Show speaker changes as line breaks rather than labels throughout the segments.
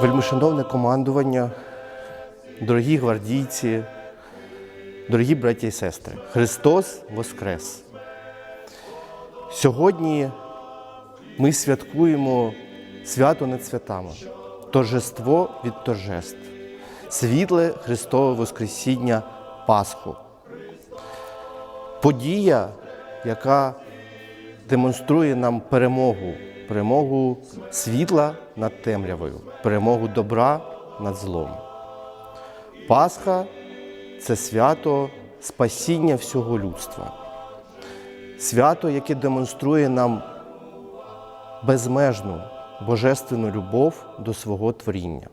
Вельмишановне командування, дорогі гвардійці, дорогі браті і сестри, Христос Воскрес! Сьогодні ми святкуємо свято над святами, торжество від торжеств, світле Христове Воскресіння Пасху. Подія, яка демонструє нам перемогу, перемогу світла над темрявою, перемогу добра над злом. Пасха це свято спасіння всього людства, свято, яке демонструє нам безмежну божественну любов до свого творіння.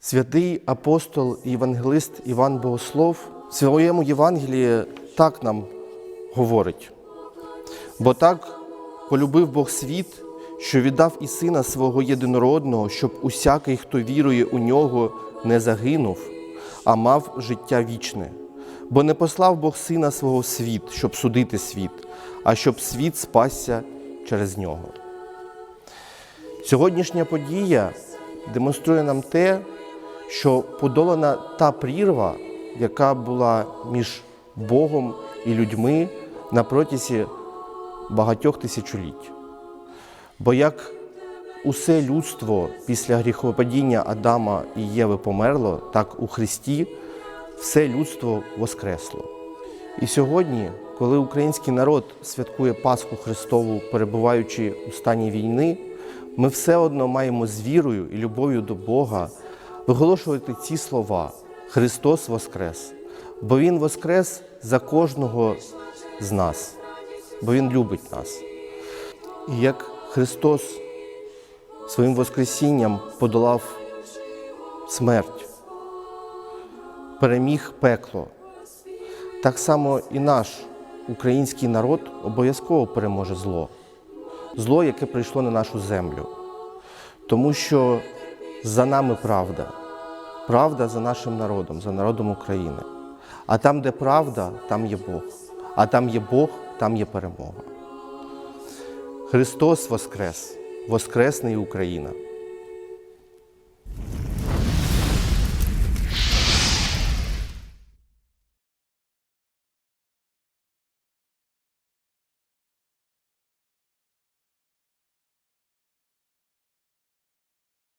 Святий апостол і євангелист Іван Богослов в своєму Євангелії так нам говорить. Бо так полюбив Бог світ, що віддав і сина свого єдинородного, щоб усякий, хто вірує у нього, не загинув, а мав життя вічне. Бо не послав Бог сина свого світ, щоб судити світ, а щоб світ спасся через нього. Сьогоднішня подія демонструє нам те, що подолана та прірва, яка була між Богом і людьми на протязі багатьох тисячоліть. Бо як усе людство після гріхопадіння Адама і Єви померло, так у Христі все людство воскресло. І сьогодні, коли український народ святкує Пасху Христову, перебуваючи у стані війни, ми все одно маємо з вірою і любов'ю до Бога виголошувати ці слова Христос Воскрес, бо Він Воскрес за кожного з нас, бо Він любить нас. І як Христос своїм Воскресінням подолав смерть, переміг пекло, так само і наш український народ обов'язково переможе зло, зло, яке прийшло на нашу землю. Тому що за нами правда, правда за нашим народом, за народом України. А там, де правда, там є Бог. А там є Бог, там є перемога. Христос Воскрес, Воскресне і Україна!